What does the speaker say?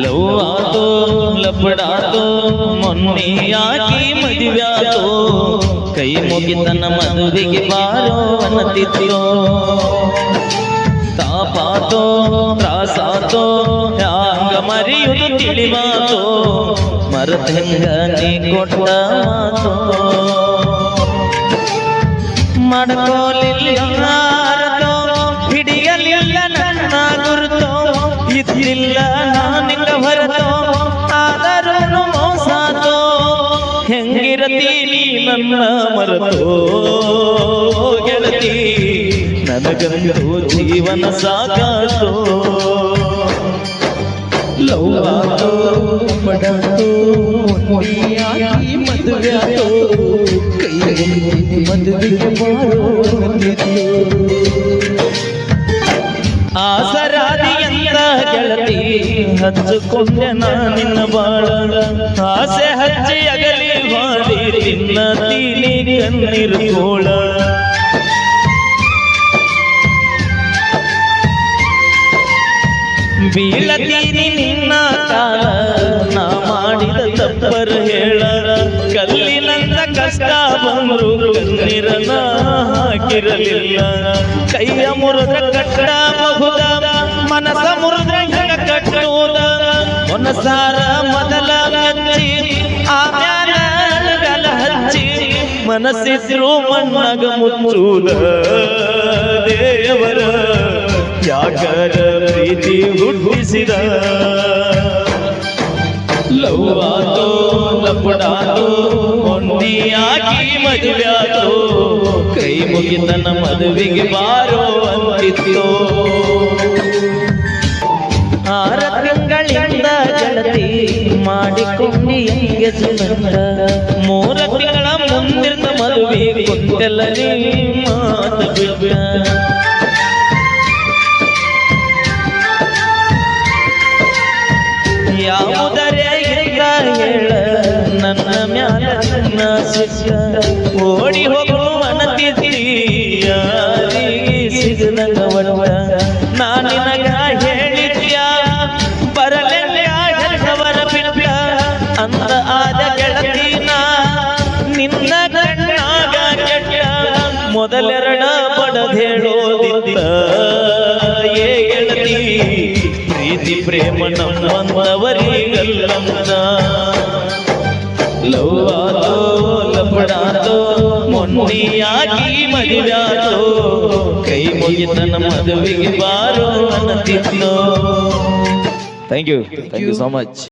Love ಆತೋ ಲಪಡಾತೋ ಮೊನ್ನೆಯಾಗಿ ಮದುವ್ಯಾತೋ ಕೈ ಮುಗಿತನ ಮದುವೆಗೆ ಬಾರೋ ಅನ್ನತಿತ್ತು. ತಾಪಾತೋ, ತ್ರಾಸಾತೋ, ಹ್ಯಾಂಗ ಮರಿಯುದು ತಿಳಿವಾತೋ ಮರತಂಗ ನೀ ಕೊಟ್ಟ ಮಾತೋ ಮಾಡ್ಕೋಲಿಲ್ಲ ಹಿಡಿಯಲಿಲ್ಲ ನನ್ನ ಗುರುತು, ಇದ್ದಿಲ್ಲ ಹೆಂಗಿರತಿ ನೀ ನನ್ನ ಮರತೋ ಗೆಳತಿ ನನಗಂದು ಜೀವನ ಸಾಕಾತೋ ಲವ್ ಆತೋ, ಪಡಾತೋ ಮೊನ್ನೆಯಾಗಿ ಮದುವೆಯಾತೋ ಕೈ ಮುಗಿದು ಮದುವೆಗೆ ಬಾರೋ ಅನ್ನತಿತ್ತು. ಆಸರಾದಿಯಂತ ಗೆಳತಿ ಹಚ್ಚಿಕೊಂಡೆ ನಿನ್ನ ಬಾಳ. ಆಸೆ ಹಚ್ಚಿ ತೀನಿ ಕಣ್ಣೀರು ಗೋಳ. ಬೀಳತೀನಿ ನಿನ್ನ ಕಾಲ, ನಾ ಮಾಡಿದ ತಪ್ಪರು ಹೇಳ ಕಲ್ಲಿನಂತ ಕಷ್ಟ ಬಂದರು ಕಣ್ಣೀರನ ಹಾಕಿರಲಿಲ್ಲ. ಕೈಯ ಮುರಿದ ಕಟ್ಟಬಹುದ ಮನಸ ಮುರಿದ ಕಟ್ಟುವುದ. ಮನಸಾರ ಮೊದಲ ಹಚ್ಚಿ ಮನಸ್ಸಿದ್ರು ಮಣ್ಣಗ ಮುಚ್ಚುವುದ ದೇವರ ಯಾಕರ ಪ್ರೀತಿ ಹುಟ್ಟಿಸಿದ. ಲವ್ವಾತೋ ಲಪ್ಪಡಾತೋ ಮೊನ್ನೆಯಾಗಿ ಮದುವ್ಯಾತೋ ಕೈ ಮುಗಿತನ ಮದುವೆಗೆ ಬಾರೋ ಅಂತಿತ್ತೋ. ಆರ ತಿಂಗಳಿಂದ ಗೆಳತಿ ಮಾಡಿಕೊಂಡಿ ಎಂಗೇಜ್ಮೆಂಟ್ ಮೂರ ತಿಂಗಳ ಬಿಟ್ಟ ಯಾವುದರೇ ಇಲ್ಲ ಹೇಳ, ನನ್ನ ಮ್ಯಾಲ ನನ್ನ ಶಿಷ್ಯ. ಓಡಿ ಹೋಗು ಅನತಿದ್ದಿ ಯಾರಿಗೆ ಸಿಗದಂಗ ಒಡವ ನಾ ನಿನಗ ಹೇಳಿದ್ಯ? ಬರಲೆಲ್ಲ ಅಂತ ಆದ ಗೆಳತಿನ ಮೊದಲೆರಡ ಬಡದೇಳೋದಿತ್ತ ಏ ಗೆಳತಿ, ಪ್ರೀತಿ, ಪ್ರೇಮ ನಮ್ಮಂದವರಿಗಲ್ಲಂದ ಲವ್ವಾತೋ ಲಪಡಾತೋ ಮೊನ್ನೆಯಾಗಿ ಮದುವ್ಯಾತೋ. ಕೈ ಮುಗಿತನ ಮದುವೆಗೆ ಬಾರೋ ಅನ್ನತಿತ್ತು thank you thank you so much